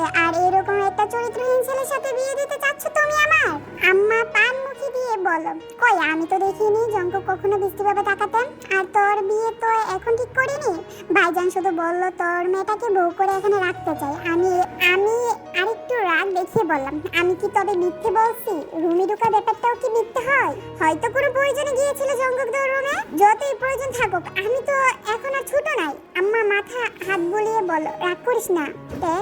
ঢুকে আর এরকম একটা চরিত্রহীন ছেলের সাথে বিয়ে দিতে চাচ্ছ তুমি আমার? আম্মা পান মুখি দিয়ে বলো, কই, আমি তো দেখিনি, জঙ্ক কখনো বৃষ্টিভাবে তাকাতেন আর তোর বিয়ে তো এখন ঠিক করিনি? ভাইজান শুধু বলল, তোর মেয়েটাকে বউ করে এখানে রাখতে চাই। আমি আমি আরেকটু রাগ দেখিয়ে বললাম, আমি কি তবে মিথ্যে বলছি? রুমি ঢোকার ব্যাপারটাও কি মিথ্যে হয়? হয়তো কোনো প্রয়োজনে গিয়েছিল জঙ্গকদের রুমে? যতই প্রয়োজন থাকুক, আমি তো এখন আর ছোট নাই। আম্মা মাথা হাত বুলিয়ে বলো রাগ করিস না। তে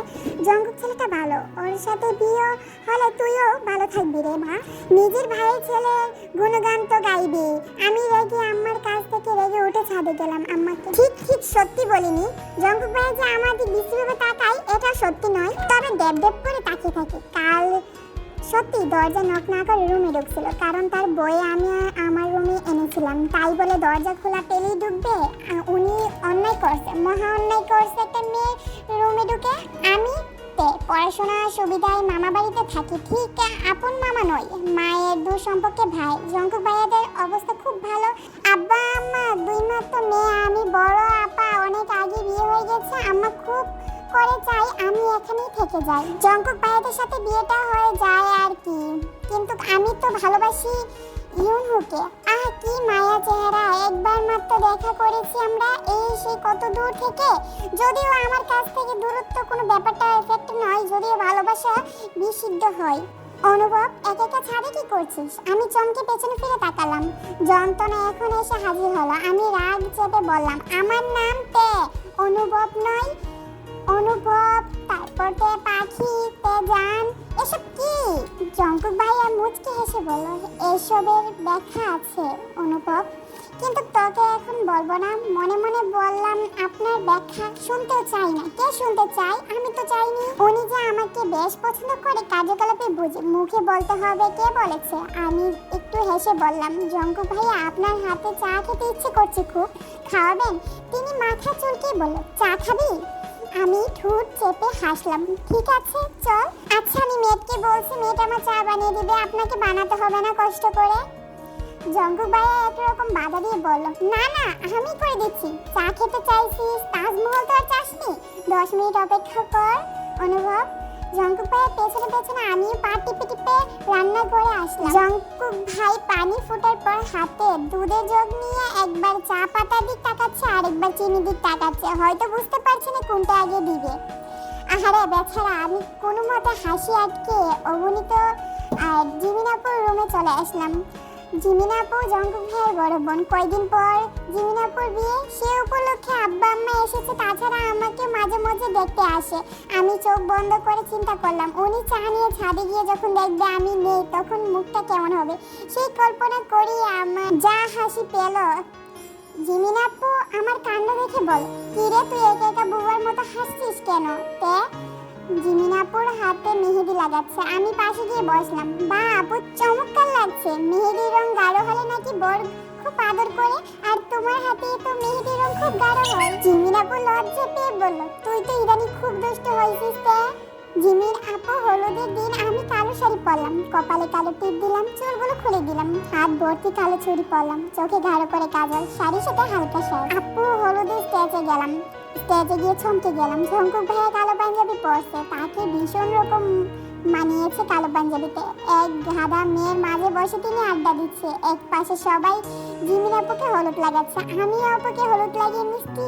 জঙ্গক ছেলেটা ভালো, ওর সাথে বিয়ে হলে তুইও ভালো থাকবি রে মা। নিজের ভাইয়ের ছেলে গুণগান তো গাইবি। আমি রেগে আম্মার কাছ থেকে রেগে উঠে ছাদে গেলাম। আম্মাকে ঠিক ঠিক সত্যি বলিনি। জঙ্গক ভাই যে আমাদের বিশ্রীভাবে তাকায়, এটা সত্যি নয়। তবে দেব দেব করে তাকিয়ে থাকে। কাল সত্যি দরজা নক না করে রুমে ঢুকছিল, কারণ তার বইয়ে আমি আমার তাই বলে দরজা খোলা পেলেই ঢুকবে? উনি অন্যায় করছে, মহা অন্যায় করছে। একটা মেয়ে রুমে ঢুকে আমি পড়াশোনার সুবিধায় মামা বাড়িতে থাকি। ঠিক, আপন মামা নয় মায়ের দু সম্পর্কে ভাই। জঙ্কুক ভাইয়াদের অবস্থা খুব ভালো। আব্বা, আম্মা, দুই মাত্র মেয়ে। আমি বড়, আপা অনেক আগে বিয়ে হয়ে গেছে। আম্মা খুব করে চাই আমি এখানেই থেকে যাই। জঙ্কুক ভাইয়াদের সাথে বিয়েটা হয়ে যায় আর কি। কিন্তু আমি তো ভালোবাসি ইউনহুকে আহ, কি মায়া চেহারা। একবার মাত্র দেখা করেছি আমরা। এই সেই কত দূর থেকে? যদিও আমার কাছ থেকে দূরত্ব কোনো ব্যাপারটা এফেক্ট নয়, যদিও ভালোবাসা বিশুদ্ধ হয়। অনুভব, একা একা ছাদে কি করছিস? আমি চমকে পেছনে ফিরে তাকালাম। যন্ত্রণা এখন এসে হাজির হলো। আমি রাগ চেপে বললাম, আমার নাম তে অনুভব নয়, অনুভব পাখি, তে জান, এসব কি? জঙ্কুক ভাইয়া মুচকে হেসে বলল, এসবের ব্যাখ্যা আছে অনুভব কিন্তু তোকে এখন বলব না। মনে মনে বললাম, আপনার ব্যাখ্যা শুনতেও চাই না। কে শুনতে চাই আমি তো চাইনি। উনি যে আমাকে বেশ পছন্দ করে কার্যকলাপে বুঝে, মুখে বলতে হবে কে বলেছে? আমি একটু হেসে বললাম, জঙ্কুক ভাইয়া, আপনার হাতে চা খেতে ইচ্ছে করছে খুব। খাওয়াবেন? তিনি মাথা চুলকে বলল, চা খাবি? আমি ঠোঁট চেপে হাসলাম, ঠিক আছে, চল। আচ্ছা আমি মেয়েকে বলছি, মেয়েটা আমার চা বানিয়ে দিবে, আপনাকে বানাতে হবে না কষ্ট করে? জঙ্কুক ভাইয়া একরকম বাধা দিয়ে বলল, না না, আমি করে দিচ্ছি। চা খেতে চাইছিস, তাজমহল তো আর চাসনি? দশ মিনিট অপেক্ষা কর, অনুভব। জঙ্কুক পেছনে পেছনে আমিও পা টিপে টিপে রান্না করে আসলাম। জঙ্কুক ভাই পানি ফোটার পর হাতে দুধের জগ নিয়ে একবার চা পাতার দিক তাকাচ্ছে, আরেকবার চিনি দিক তাকাচ্ছে। হয়তো বুঝতে পারছে না কোনটা আগে দিবে। আহারে বেচারা, আমি কোনো মতে হাসি আটকে অবনীত আর জিমিনাপুর রুমে চলে আসলাম। জিমিনাপু জঙ্কুক ভাইয়ের বড় বোন কয়দিন পর জিমিনাপুর বিয়ে, সে উপলক্ষে আব্বা আম্মা এসেছে, তাছাড়া আমাকে মাঝে মাঝে দেখতে আসে। আমি চোখ বন্ধ করে চিন্তা করলাম, উনি চা নিয়ে ছাদে গিয়ে যখন দেখবে আমি নেই, তখন মুখটা কেমন হবে? সেই কল্পনা করি আমার যা হাসি পেল। জিমিনাপু, আমার কাণ্ড দেখে বল, কিরে, তুই একা একা বুবার মতো হাসছিস কেন? তে জিমিনাপুর হাতে মেহেদি লাগাচ্ছে। আমি পাশে গিয়ে বসলাম। বা আপু চমৎকার লাগছে। মেহেদির রং গাঢ় হলে নাকি বর খুব আদর করে, আর তোমার হাতে তো মেহেদির রং খুব গাঢ় হয়। জিমিনাপুর লজ্জা পেয়ে বলল, তুই তো ইদানি খুব দুষ্ট হয়েছিস তে জিমির আপু হলুদের দিন আমি কালো শাড়ি পরলাম। কপালে কালো টিপ দিলাম, চুলগুলো খুলে দিলাম, হাত ভর্তি কালো ছুরি পরলাম, চোখে গাঢ় করে কাজল, শাড়ির সাথে হালকা শাড়ি। আপু হলুদের স্টেজে গেলাম। স্টেজে গিয়ে চমকে গেলাম। ঝঙ্কুক ভাইয়া কালো পাঞ্জাবি পরছে। তাকে ভীষণ রকম মানিয়েছে কালো পাঞ্জাবিতে। এক গাধা মেয়ের মাঝে বসে তিনি আড্ডা দিচ্ছে। এক পাশে সবাই জিমিন আপুকে হলুদ লাগাচ্ছে। আমি আপুকে হলুদ লাগিয়ে মিষ্টি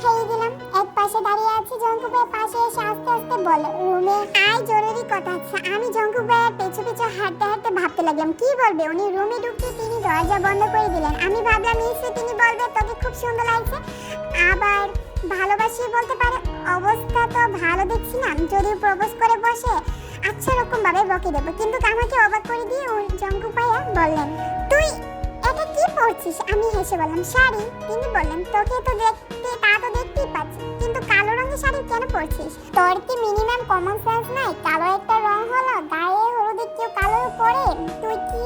খাইয়ে দিলাম। এক পাশে দাঁড়িয়ে আছে জঙ্কু ভাই পাশে এসে আস্তে আস্তে বলো, রুমে আয়, জরুরি কথা আছে। আমি জঙ্কু ভাইয়ের পেছু পেছু হাঁটতে হাঁটতে ভাবতে লাগলাম, কি বলবে? উনি রুমে ঢুকতে তিনি দরজা বন্ধ করে দিলেন। আমি ভাবলাম নিশ্চয়ই তিনি বলবে, তোকে খুব সুন্দর লাগছে। আবার ভালোবাসি বলতে পারে, অবস্থা তো ভালো দেখছি না। যদি প্রপোজ করে বসে আচ্ছা রকম ভাবে বকে দেবো, কিন্তু আমাকে অবাক করে দিয়ে ওই জঙ্কু ভাইয়া বললেন, তুই এটা কি পরছিস আমি হেসে বললাম, শাড়ি। তিনি বললেন, তোকে তো দেখতে, তা তো দেখতেই পাচ্ছি, কিন্তু কালো রঙের শাড়ি কেন পরছিস তোর কি মিনিমাম কমন সেন্স নাই? কালো একটা রং হলো, গায়ে হলুদে কেউ কালো পরে? তুই কি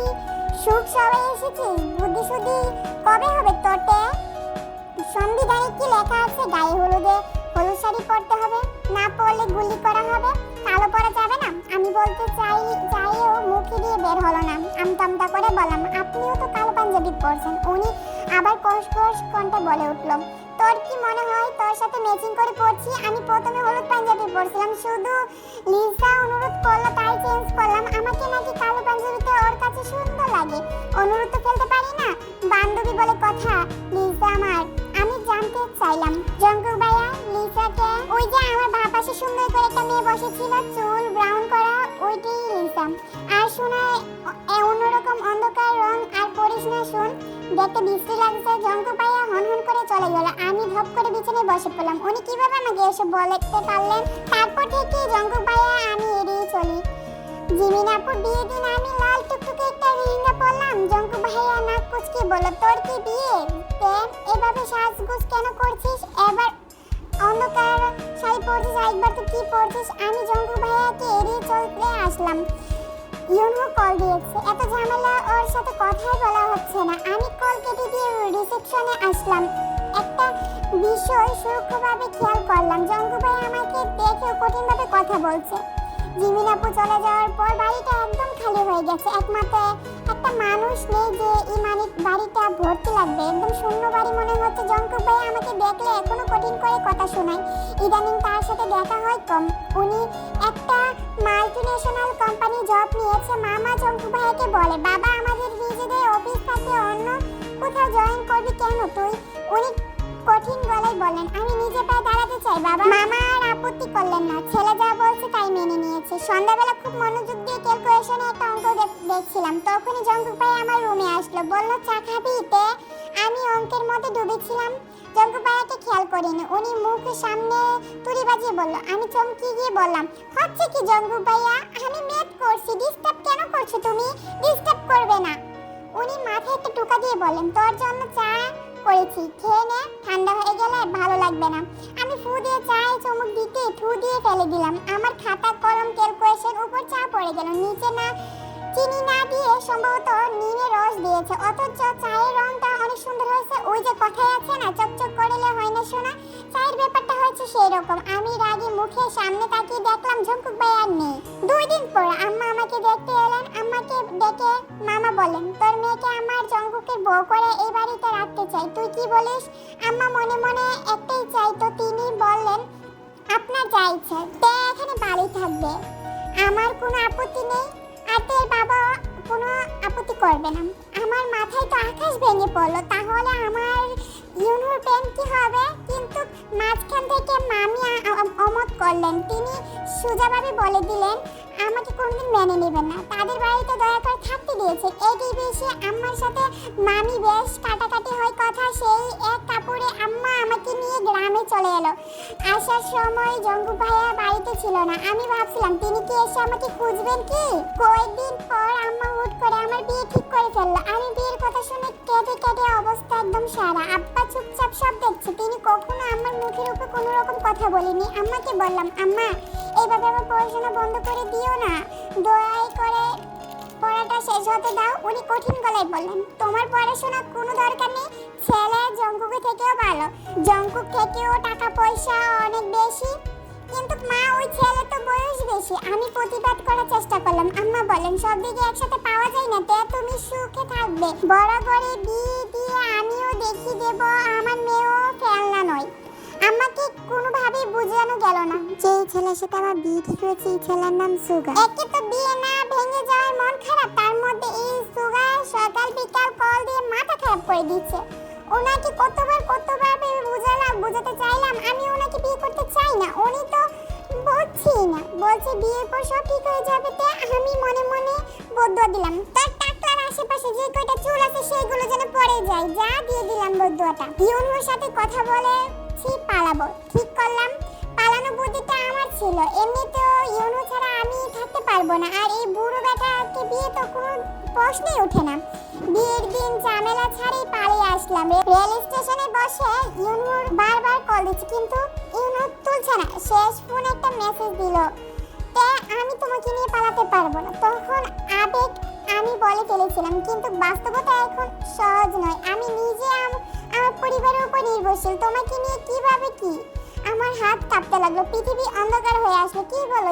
সুখ সবাই এসেছিস? বুদ্ধি শুদ্ধি কবে হবে তোরতে সংবিধানে কি লেখা আছে? গায়ে হলুদে হলুদ শাড়ি পরতে হবে, না পরলে গুলি করা হবে কালো পরা যাবে না। আমি বলতে চাই চাইও মুখে দিয়ে বের হলো না। আমি আমতামতা করে বললাম আপনিও তো কালো পাঞ্জাবি পরছেন। উনি আবার কষ কষ কণ্ঠে বলে উঠল, তোর কি মনে হয় তোর সাথে ম্যাচিং করে পড়ছি আমি প্রথমে হলুদ পাঞ্জাবি পরছিলাম, শুধু লিসা অনুরোধ করল, তাই চেঞ্জ করলাম। আমাকে নাকি কালো পাঞ্জাবিতে ওর কাছে সুন্দর লাগে। অনুরোধ তো ফেলতে পারি না। জানতে চাইলাম। জঙ্কুক ভাইয়া, লিসাকে, ওই যে আমার বাঁ পাশে সুন্দর করে একটা মেয়ে বসেছিল, চুল ব্রাউন করা, ওইটাই লিসা আর শোনা অন্যরকম অন্ধকার রং আর পড়িস না শোন দেখতে বৃষ্টি লাগছে জঙ্কু পাইয়া হন করে চলে গেল। আমি ধপ করে বিছানায় বসে পড়লাম। উনি কীভাবে আমাকে এসে বলতে পারলেন? তারপর থেকে জঙ্কু পাইয়া আমি এড়িয়ে চলি। জিমিন আপুর বিয়ে দিন আমি লেহেঙ্গা জঙ্কু ভাইয়া নাক কুচকে বলল তোর কি বিয়ে? তে এভাবে সাজগুজ কেন করছিস? এবার অন্ধকার শাড়ি পরছিস একবার তো কি পরছিস? আমি জঙ্কু ভাইয়াকে এড়িয়ে চলতে আসলাম। ইউনো কল দিয়েছে। এত ঝামেলা ওর সাথে কথাই বলা হচ্ছে না। আমি কল কেটে দিয়ে রিসেপশনে আসলাম। একটা বিষয় সূক্ষ্মভাবে খেয়াল করলাম। জঙ্কু ভাই আমাকে দেখে কঠিনভাবে কথা বলছে। জিমিন আপু চলে যাওয়ার পর বাড়িটা একদম খালি হয়ে গেছে। একমাত্র একটা মানুষ নেই যে এই মানে বাড়িটা ভর্তি লাগবে। একদম শূন্য বাড়ি মনে হচ্ছে। জঙ্কুক ভাই আমাকে দেখলে এখনও কঠিন করে কথা শোনায়। ইদানিং তার সাথে দেখা হয় কম। উনি একটা মাল্টিনেশনাল কোম্পানি জব নিয়েছে। মামা জঙ্কুক ভাইকে বলে, বাবা, আমাদের নিজেদের অফিস থাকে অন্য কোথাও জয়েন করবি কেন তুই? উনি কঠিন গলায় বলেন, আমি নিজে পায়ে দাঁড়াতে চাই, বাবা। মামা আর আপত্তি করলেন না। ছেলে যা বলছে তাই মেনে নিয়েছে। সন্ধ্যাবেলা খুব মনোযোগ দিয়ে ক্যালকুলেশনে একটা অঙ্ক দেখছিলাম। তখনই জঙ্কুক ভাই আমার রুমে আসলো। বলল, চা খাবি তে? আমি অঙ্কের মধ্যে ডুবেছিলাম। জঙ্কুক ভাইয়াকে খেয়াল করিনি। উনি মুখের সামনে তুড়ি বাজিয়ে বলল, আমি চমকে গিয়ে বললাম, হচ্ছে কি জঙ্কুক ভাইয়া আমি ম্যাথ করছি। ডিস্টার্ব কেন করছ তুমি? ডিস্টার্ব করবে না। উনি মাথায় একটা টোকা দিয়ে বলেন তোর জন্য চা করেছি। খেয়ে নে, ঠান্ডা হয়ে গেলে ভালো লাগবে না। আমি ফু দিয়ে চায়ে চমক দিতে ফু দিয়ে ফেলে দিলাম। আমার খাতা কলম ক্যালকুলেশন উপর চা পড়ে গেল। নিচে না, চিনি না দিয়ে সম্ভবত নিমে রস দিয়েছে। অথচ চায়ের রংটা অনেক সুন্দর হয়েছে। ওই যে কথাই আছে না চকচক করলে হয় না শোনা চায়ের ব্যাপারটা হয়েছে সেই রকম আমি রাগে মুখে সামনে তাকিয়ে দেখলাম, ঝুমকুক ভাই আর নেই। পর আম্মা আমাকে দেখতে এলেন, আম্মাকে ডেকে মামা বলেন, তোর মেয়েকে আমার জঙ্কুকের বউ করে এই বাড়িতে রাখতে চাই, তুই কি বলিস? আম্মা মনে মনে একটাই চাই তো তিনি বললেন, আপনার যা ইচ্ছা তে এখানে বাড়ি থাকবে। আমার কোনো আপত্তি নেই, আর তোর বাবা কোনো আপত্তি করবে না। আমার মাথায় তো আকাশ ভেঙে পড়ল, তাহলে আমার ইউনুর প্রেম কি হবে? কিন্তু মাঝখান থেকে মামি অমত করলেন। তিনি সোজাভাবে বলে দিলেন আমাকে কোনোদিন মেনে নেবেন না। তাদের বাড়িতে দয়া করে থাকতে দিয়েছে। এটি বেশি আম্মার সাথে মামি বেশ কাটাকাটি হয় কথা, সেই এক কাপড়ে আম্মা আমাকে নিয়ে গ্রামে চলে এলো। আসার সময় জঙ্গু ভাইয়া বাড়িতে ছিল না। আমি ভাবছিলাম, তিনি কি এসে আমাকে খুঁজবেন কি? কয়েকদিন পর আম্মা হুট করে আমার বিয়ে ঠিক করে ফেলল। আমি বিয়ের কথা শুনে কেঁদে কেঁদে অবস্থা একদম সারা আব্বা চুপচাপ সব দেখছে। তিনি কখনো আমার মুখের উপর কোনো রকম কথা বলিনি আম্মাকে বললাম, আম্মা, এইভাবে আমার পড়াশোনা বন্ধ করে দিও না। দয়াই করে পড়াটা শেষ হতে দাও। উনি কঠিন গলায় বললেন, তোমার পড়াশোনা কোনো দরকার নেই। ছেলে জঙ্কুকে থেকেও ভালো। জঙ্কুক থেকেও টাকা পয়সা অনেক বেশি। কিন্তু মা, ওই ছেলে তো বয়স বেশি। আমি প্রতিবাদ করার চেষ্টা করলাম। আম্মা বলেন সব দিকে একসাথে পাওয়া যায় না, তে তুমি সুখে থাকবে। করে বিয়ে দিয়ে আমিও দেখিয়ে দেব, আমার মেয়েও ফেলনা নয়। আমাকে কোনোভাবেই বোঝানো গেল না। যে এই ছেলের সাথে আমার বিয়ে ঠিক হয়েছে এই ছেলের নাম সুগা। একে তো বিয়ে না ভেঙে যাওয়ার মন খারাপ তার মধ্যে এই সুগা সকাল বিকাল কল দিয়ে মাথা খারাপ করে দিচ্ছে। ওনাকে কতবার কতবার ভেবে বুঝালাম বুঝাতে চাইলাম আমি ওনাকে বিয়ে করতে চাই না উনি তো বুঝছি না। বলছে বিয়ের পর সব ঠিক হয়ে যাবে তে আমি মনে মনে বদুয়া দিলাম। তার টাকলার আশেপাশে যে কয়টা চুল আছে সেইগুলো যেন পড়ে যায়। যা দিয়ে দিলাম বদুয়াটা। ইউনুর সাথে কথা বলে ছি পালাবো। ঠিক করলাম। পালানো বুদ্ধিটা আমার ছিল। এমনিতেও ইউনু ছাড়া আমি থাকতে পারব না। আর এই বুড়ো বেটাকে বিয়ে তো কোনো প্রশ্নই ওঠে না। বিয়ের দিন ঝামেলা ছাড়াই পালিয়ে আসলাম। রেল স্টেশনে বসে ইউনুর বারবার কল দিচ্ছি, কিন্তু ইউনু তুলছে না। শেষ ফোন একটা মেসেজ দিল, তে, আমি তোমাকে নিয়ে পালাতে পারব না। তখন আবেগ আমি বলে ফেলেছিলাম, কিন্তু বাস্তবতা এখন সহজ নয়। আমি নিজে আমার পরিবারের উপর নির্ভরশীল। তোমাকে নিয়ে কীভাবে কি? আমার হাত কাঁপতে লাগল, পৃথিবী অন্ধকার হয়ে আসলো। কি বলো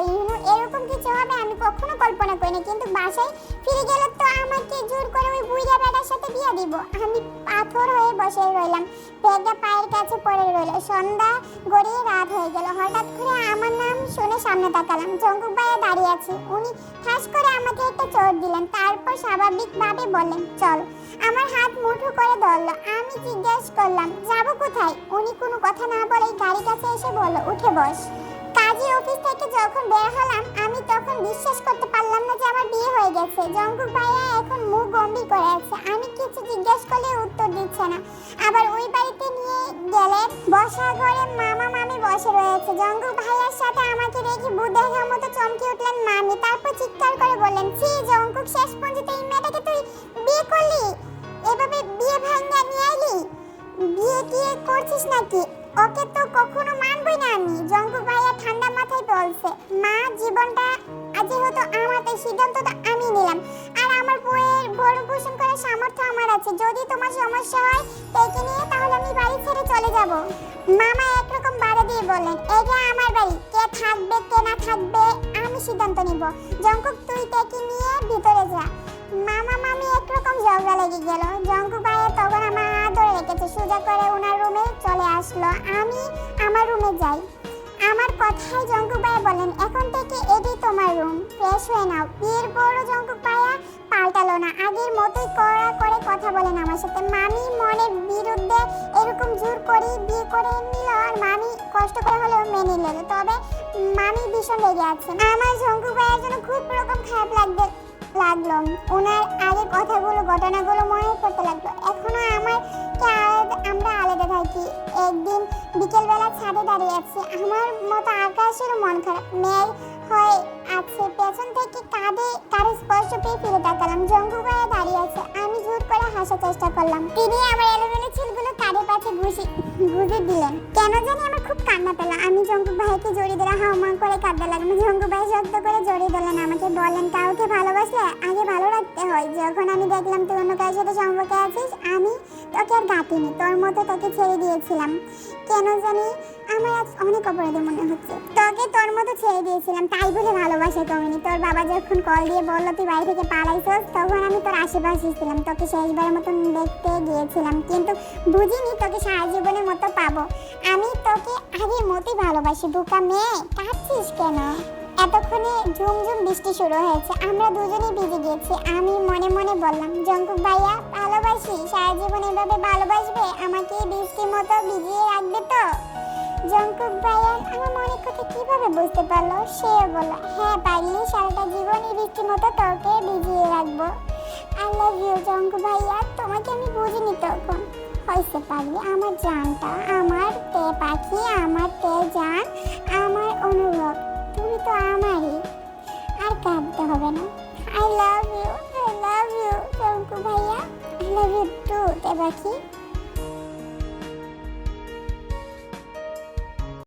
এরকম কিছু হবে আমি কখনো কল্পনা করিনি, কিন্তু বাসায় ফিরে গেলে তো আমাকে জোর করে ওই বুইরা বেটা ভাইয়ার সাথে বিয়ে দিব। আমি পাথর হয়ে বসে রইলাম। ব্যাগটা পায়ের কাছে পড়ে রইল। সন্ধ্যা গড়িয়ে রাত হয়ে গেল। হঠাৎ করে আমার নাম শুনে সামনে তাকালাম। জঙ্কুক ভাইয়া দাঁড়িয়ে আছে। উনি ঠাস করে আমাকে একটা চোট দিলেন। তারপর স্বাভাবিকভাবে বললেন, চল। আমার হাত মুঠো করে ধরলো। আমি জিজ্ঞেস করলাম, যাব কোথায়? উনি কোনো কথা না বলেই গাড়ি কাছে এসে বলল, উঠে বস। কাজী অফিস থেকে যখন বের হলাম, আমি তখন বিশ্বাস করতে পারলাম না যে আমার বিয়ে হয়ে গেছে। জঙ্কুক ভাইয়া এখন মুখ গম্ভীর করে আছে। আমি কিছু জিজ্ঞেস করলে উত্তর দিচ্ছে না। আবার ওই বাড়িতে নিয়ে গেলে বসা ঘরে মামা মামি বসে রয়েছে। জঙ্কুক ভাইয়ার সাথে আমাকে রেখে ভূত দেখার মতো চমকে উঠলেন মামি। তারপর চিৎকার করে বললেন, ছি জঙ্কুক শেষ পর্যন্ত এই মেয়েটাকে তুই বিয়ে করলি? এভাবে বিয়ে ভাঙা নিয়ে এলি বিয়ে টিয়ে করছিস নাকি? ওকে তো কখনো মানবই না আমি। জঙ্কুক ভাইয়া ঠান্ডা মাথায় বলছে, মা, জীবনটা যেহেতু আমার, তাই সিদ্ধান্তটা আমি নিলাম। আর আমার বইয়ের ভরণ পোষণ করার সামর্থ্য আমার আছে। যদি তোমার সমস্যা হয় তাকে নিয়ে, তাহলে আমি বাড়ি ছেড়ে চলে যাব। মামা একরকম বাধা দিয়ে বললেন এটা আমার বাড়ি, কে থাকবে, কে না থাকবে, আমি সিদ্ধান্ত নিব। জঙ্কুক, তুই তাকে নিয়ে ভিতরে যা। মামা, মামি একরকম ঝগড়া লেগে গেল। জঙ্কু সোজা করে ওনার রুমে চলে আসলো। আমি আমার রুমে যাই। আমার কথাই জঙ্কু বলেন, এখন থেকে এটাই তোমার রুম। ফ্রেশ হয়ে নাও। বিয়ের পরও জঙ্কু ভাইয়া পাল্টালো না। আগের মতোই কড়া করে কথা বলেন আমার সাথে। মামি মনের বিরুদ্ধে এরকম জোর করে বিয়ে করে নিল আর মামি কষ্ট করে হলেও মেনে নিল। তবে মামি ভীষণ রেগে আছে আমার জঙ্কু ভাইয়ের জন্য খুব রকম খারাপ লাগবে। লাগল। ওনার আগে কথাগুলো, ঘটনাগুলো মনে করতে লাগল। এখনও আমার আমরা আলাদা থাকি। একদিন বিকেলবেলা ছাদে দাঁড়িয়ে আছি। আমার মতো আকাশেরও মন খারাপ। মেয়ের হয়ে আছে পেছন থেকে কাঁধে কারও স্পর্শ পেয়ে ফিরে তাকালাম। জঙ্গু গায়ে দাঁড়িয়ে আছে। আমি জোর করে হাসার চেষ্টা করলাম। তিনি আমার এলোমেলো চুলগুলো কাঁধের পাশে ঘুষি ঘুষে দিলেন। কেন জানি আমার খুব কান্না পেল। আমি জঙ্গু ভাইকে জড়িয়ে দিলাম হাওমা করে কাঁদতে লাগলাম। জঙ্গু ভাই শক্ত করে জড়িয়ে দিলেন আমাকে। বললেন, কাউকে ভালোবাসলে আগে ভালো রাখতে হয়। যখন আমি দেখলাম তুই অন্য কারোর সাথে সম্পর্কে আছিস, আমি তোকে আর গাঁটিনি তোর মতো তোকে ছেড়ে দিয়েছিলাম। কেন জানি আমার আজ অনেক অপরাধী মনে হচ্ছে। তোকে তোর মতো ছেড়ে দিয়েছিলাম, তাই বলে ভালোবাসা কমিনি। তোর বাবা যখন কল দিয়ে বলল, তুই বাড়ি থেকে পালাইছস? তখন আমি তোর আশেপাশে ছিলাম। তোকে শেষবারের মতন দেখতে গিয়েছিলাম, কিন্তু বুঝিনি তোকে সারা জীবনের মতো পাবো। আমি তোকে আগের মতোই ভালোবাসি, বুকা মেয়ে। কাঁদছিস কেন? এতক্ষণে ঝুমঝুম বৃষ্টি শুরু হয়েছে। আমরা দুজনেই ভিজে গিয়েছি। আমি মনে মনে বললাম, জঙ্কুক ভাইয়া ভালোবাসি সারা জীবন এভাবে ভালোবাসবে? আমাকে বৃষ্টির মতো ভিজিয়ে রাখবে তো? জঙ্কুক ভাইয়া আমার মনের কথা কীভাবে বুঝতে পারল? সে বলল হ্যাঁ পারলি সারাটা জীবন এই বৃষ্টির মতো তোকে ভিজিয়ে রাখব। আই লাভ ইউ জঙ্কু ভাইয়া তোমাকে আমি বুঝিনি তখন। হয়েছে পারলি আমার জানটা, আমার তে পাখি, আমার তে জান, আমার অনুভব, তুমি তো আমারই। আর কাঁদতে হবে না। I love you I love you Jungkook ভাইয়া। লাভ ইউ টু তে পাখি